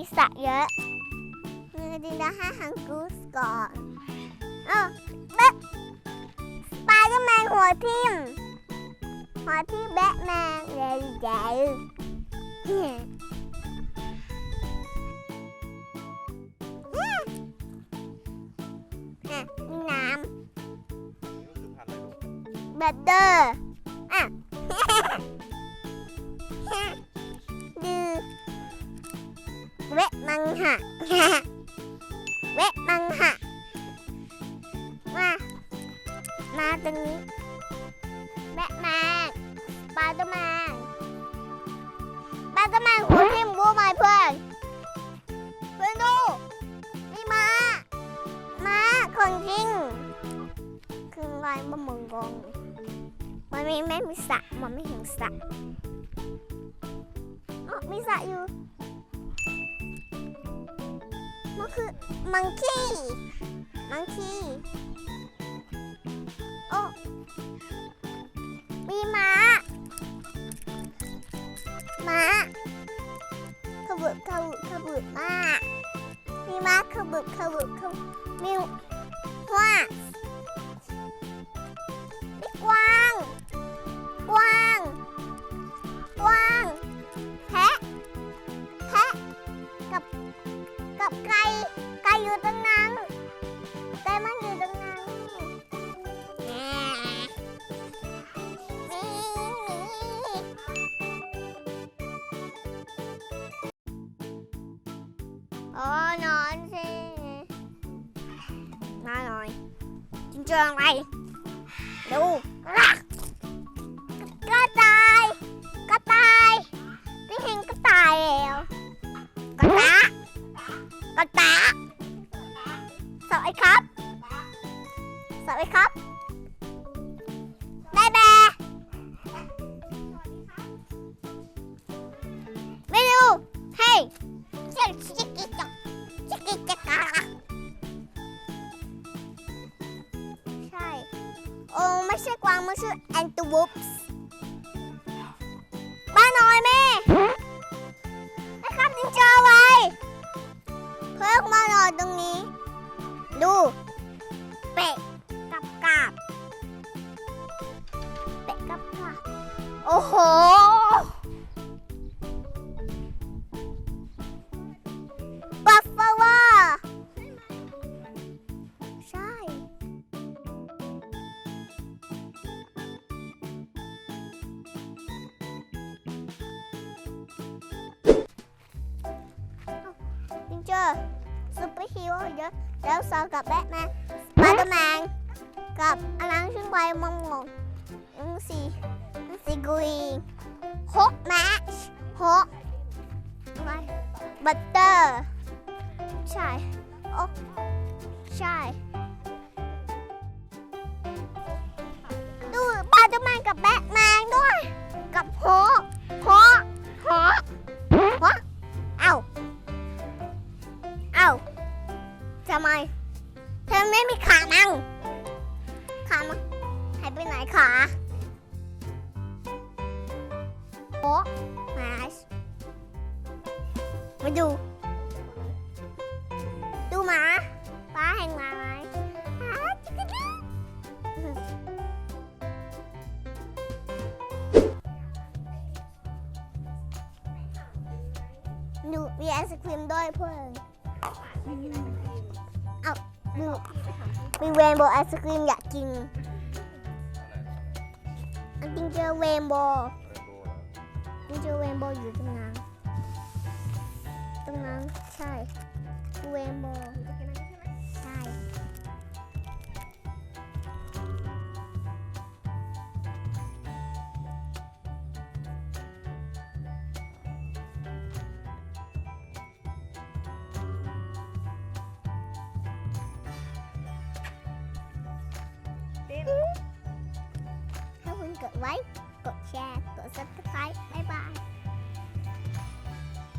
ดูริมมีสระเยอะมีดินดาห้าฮังกูสก่อนเอ้าแบทสไปเดอร์แมนหัวทิ่มหัวที่แบทแมนใหญ่ใหญ่อะมีน้นี่ก็คือพันธุ์อะไรลูกำแบตเตอร์อะ เวะมังหะเวะมังหะมามาตรงนี้แบทแมนสไปเดอร์แมนสไปเดอร์แมนหัวทิ่มรู้ไหมเพื่อนเพื่อนดูนี่มามาของจริงคืออะไรบ้ามงกองมันไม่ไม่มีสระมันไม่เห็นสระอ๋อมีสระอยู่ คือมังคีมังคีโอ้มีม้าม้าขบุบขบุบขบุบม้ามีม้าขบุบขบุบขบุบมีว่ากวา อนอนสินอนหน่อยจริงจังอะไรดูกระต่ายกระต่ายพี่เห็นกระต่ายแล้วกระตะกระตะสวัสดีครับสวัสดีครับแม่แบไม่ดูเฮ้ย ใช่กวางมันชื่อแอนตูวูปส์บ้าน้อยแม่ไอ้ครับนินจอไว้เพิ่งมานอนตรงนี้ ดู เป็ดกับกาบเป็ดกับกาบโอ้โห เจอร์ซูเปอร์ฮีโร่เยอะแล้วซอกับแบทแมนสไปเดอร์แมนกับอลังชุนไวมองมองงสีอังสีกรีนฮกแมชฮกไบัตเตอร์ใช่โอ้ใช่ดูปเดอร์แมนกับแบทแมนด้วย กับฮกฮ ไม เธอไม่มีขามั่ง ขามั่งหายไปไหนขาโอ้มาสมาดู ดูหมาป้าเห็นหมาไหมดูมีไอศครีมด้วยเพื่อน เอาดูมีเรนโบว์ไอศครีมอยากกินอันจริงเจอเรนโบว์จริงเจอเรนโบว์อยู่ตรงนั้นตรงนั้นใช่เรนโบว์ กดไลค์ กดแชร์ กด subscribe บ๊ายบาย